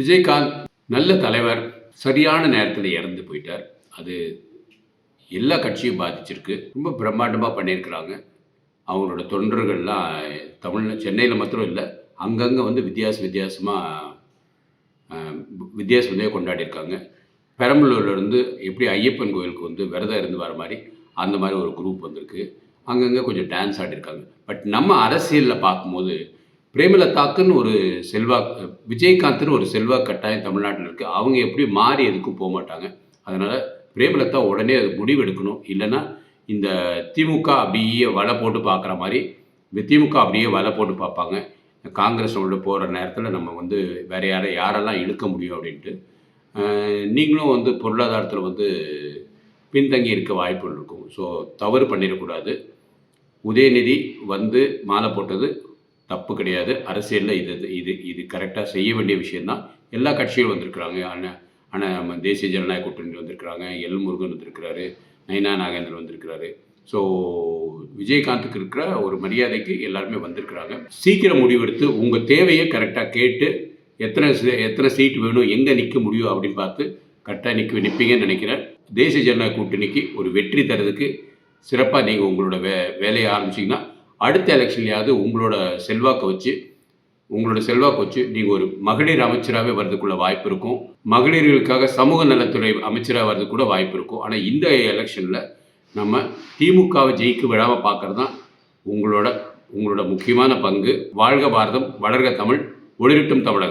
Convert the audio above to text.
விஜயகாந்த் நல்ல தலைவர் சரியான நேரத்தில் இறந்து போயிட்டார். அது எல்லா கட்சியும் பாதிச்சிருக்கு. ரொம்ப பிரம்மாண்டமாக பண்ணியிருக்கிறாங்க. அவங்களோட தொண்டர்கள்லாம் தமிழ் சென்னையில் மாத்திரம் இல்லை அங்கங்கே வந்து வித்தியாச வித்தியாசமாக வித்தியாசமாக கொண்டாடியிருக்காங்க. பெரம்பலூர்லேருந்து எப்படி ஐயப்பன் கோயிலுக்கு வந்து விரதம் இருந்து வர மாதிரி அந்த மாதிரி ஒரு குரூப் வந்திருக்கு. அங்கங்கே கொஞ்சம் டான்ஸ் ஆடிருக்காங்க பட் நம்ம அரசியலில் பார்க்கும்போது பிரேமலதாக்குன்னு ஒரு செல்வா விஜயகாந்த்னு ஒரு செல்வா கட்டாயம் தமிழ்நாட்டில் இருக்குது அவங்க எப்படி மாறி எதுக்கும் போக மாட்டாங்க. அதனால் பிரேமலதா உடனே அது முடிவு எடுக்கணும் இல்லைன்னா இந்த திமுக அப்படியே வலை போட்டு பார்க்குற மாதிரி திமுக அப்படியே வலை போட்டு பார்ப்பாங்க. காங்கிரஸ் போகிற நேரத்தில் நம்ம வந்து வேறு யாரை யாரெல்லாம் இழுக்க முடியும் அப்படின்ட்டு நீங்களும் வந்து பொருளாதாரத்தில் வந்து பின்தங்கி இருக்க வாய்ப்புகள் இருக்கும். ஸோ தவறு பண்ணிடக்கூடாது. உதயநிதி வந்து மாலை போட்டது தப்பு கிடையாது. அரசியலில் இது இது இது கரெக்டாக செய்ய வேண்டிய விஷயந்தான் எல்லா கட்சிகளும் வந்திருக்கிறாங்க. ஆனால் ஆனால் நம்ம தேசிய ஜனநாயக கூட்டணி வந்திருக்கிறாங்க. எல் முருகன் வந்திருக்கிறாரு. நைனா நாகேந்திரன் வந்திருக்கிறாரு. ஸோ விஜயகாந்துக்கு இருக்கிற ஒரு மரியாதைக்கு எல்லாருமே வந்திருக்கிறாங்க. சீக்கிரம் முடிவெடுத்து உங்கள் தேவையை கரெக்டாக கேட்டு எத்தனை சீ- எத்தனை சீட் வேணும் எங்கே நிற்க முடியும் அப்படின்னு பார்த்து கரெக்டாக நிற்க நிற்பீங்கன்னு நினைக்கிறேன். தேசிய ஜனநாயக கூட்டணிக்கு ஒரு வெற்றி தரதுக்கு சிறப்பாக நீங்கள் உங்களோட வே வேலையை ஆரம்பிச்சிங்கன்னா அடுத்த எலெக்ஷன்லையாவது உங்களோட செல்வாக்கை வச்சு உங்களோட செல்வாக்கு வச்சு நீங்கள் ஒரு மகளிர் அமைச்சராகவே வர்றதுக்குள்ள வாய்ப்பு இருக்கும். மகளிர்களுக்காக சமூக நலத்துறை அமைச்சராக வர்றதுக்கு கூட வாய்ப்பு இருக்கும். ஆனால் இந்த எலெக்ஷனில் நம்ம திமுகவை ஜெயிக்க விடாமல் பார்க்கறது தான் உங்களோட உங்களோட முக்கியமான பங்கு. வாழ்க பாரதம் வளர்க தமிழ் ஒளிரட்டும் தமிழகம்.